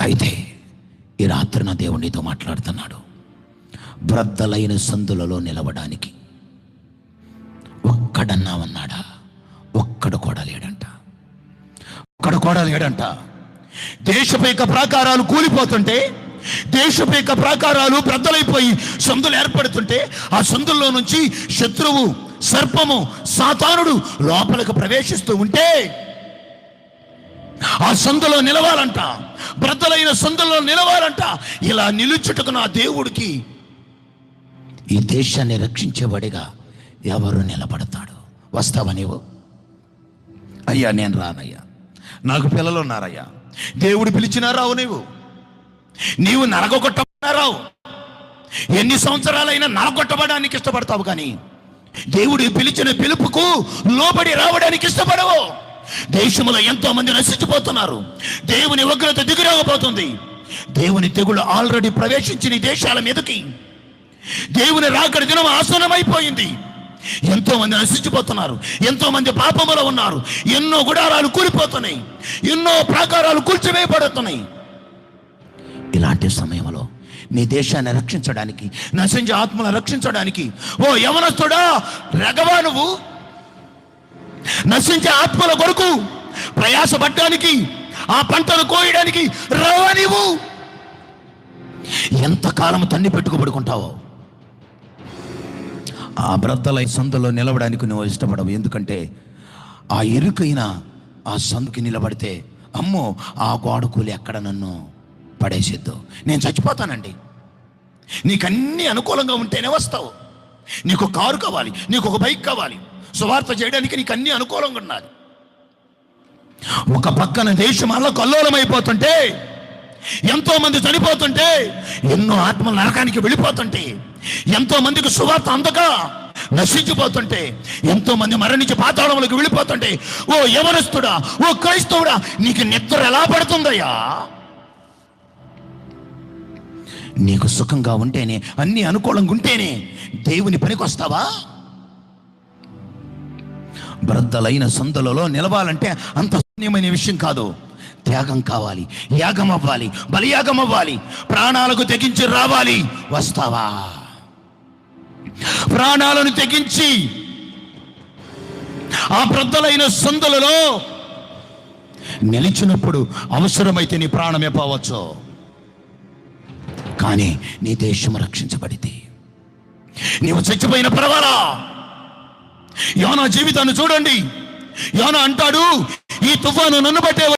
అయితే ఈ రాత్రి నా దేవుడు నీతో మాట్లాడుతున్నాడు. బ్రద్దలైన సందులలో నిలవడానికి ఒక్కడన్నా ఉన్నాడా? ఒక్కడు కూడా లేడంట. ఒక్కడు కూడా లేడంట. దేశపేక ప్రాకారాలు కూలిపోతుంటే దేశపేక ప్రాకారాలు బ్రద్దలైపోయి సందులు ఏర్పడుతుంటే ఆ సందుల్లో నుంచి శత్రువు సర్పము సాతానుడు లోపలికి ప్రవేశిస్తూ ఉంటే సందులో నిలవాలంట. బ్రతలైన సందులో నిలవాలంట. ఇలా నిలుచుటకు నా దేవుడికి ఈ దేశాన్ని రక్షించేవాడిగా ఎవరు నిలబడతాడు? వస్తావా నీవు? అయ్యా నేను రానయ్యా. నాకు పిల్లలు ఉన్నారయ్యా. దేవుడు పిలిచినా రావు నీవు. నీవు నరగొట్టబడినా రావు. ఎన్ని సంవత్సరాలైనా నరగొట్టబడడానికి ఇష్టపడతావు కానీ దేవుడు పిలిచిన పిలుపుకు లోబడి రావడానికి ఇష్టపడవు. దేశంలో ఎంతో మంది నశించిపోతున్నారు. దేవుని ఉగ్రత దిగురాకపోతుంది దేవుని తెగులు ఆల్రెడీ ప్రవేశించిన దేశాల మీదకి. దేవుని రాకడి దినం ఆసనమైపోయింది ఎంతో మంది నశించిపోతున్నారు. ఎంతో మంది పాపములో ఉన్నారు. ఎన్నో గుడారాలు కూలిపోతున్నాయి. ఎన్నో ప్రాకారాలు కూల్చివేయబడుతున్నాయి. ఇలాంటి సమయంలో నీ దేశాన్ని రక్షించడానికి నశించే ఆత్మలను రక్షించడానికి ఓ యవనస్తుడా రగవా నువ్వు? నశించే ఆత్మల కొరకు ప్రయాసపడ్డానికి ఆ పంటను కోయడానికి రవా నీవు ఎంతకాలం తన్ని పెట్టుకోబడుకుంటావో? ఆ బ్రద్దల సందులో నిలవడానికి నువ్వు ఇష్టపడవు. ఎందుకంటే ఆ ఇరుకైన ఆ సందుకి నిలబడితే అమ్మో ఆ గోడకూలి ఎక్కడ నన్ను పడేసిద్దు. నేను చచ్చిపోతానండి. నీకు అనుకూలంగా ఉంటేనే వస్తావు. నీకు కారు కావాలి నీకు ఒక బైక్ కావాలి. సువార్త చేయడానికి నీకు అన్ని అనుకూలంగా ఉన్నది. ఒక పక్కన దేశం అల్ల కల్లోలమైపోతుంటే ఎంతో మంది చనిపోతుంటే ఎన్నో ఆత్మలు నరకానికి వెళ్ళిపోతుంటే ఎంతో మందికి సువార్త అందక నశించిపోతుంటే ఎంతో మంది మరణించి పాతాళములకు వెళ్ళిపోతుంటే ఓ యవనస్తుడా ఓ క్రైస్తవుడా నీకు నిద్ర ఎలా పడుతుందయ్యా? నీకు సుఖంగా ఉంటేనే అన్ని అనుకూలంగా ఉంటేనే దేవుని పనికొస్తావా? బ్రద్దలైన సందులలో నిలవాలంటే అంత శూన్యమైన విషయం కాదు. త్యాగం కావాలి యాగం అవ్వాలి బలియాగం అవ్వాలి. ప్రాణాలకు తెగించి రావాలి. వస్తావా? ప్రాణాలను తెగించి ఆ బ్రద్దలైన సందులలో నిలిచినప్పుడు అవసరమైతే నీ ప్రాణమే పోవచ్చు కానీ నీ దేశం రక్షించబడితే నీవు చచ్చిపోయిన పర్వాలా యోనా జీవితాన్ని చూడండి. యోనా అంటాడు ఈ తుఫాను నన్ను బట్టే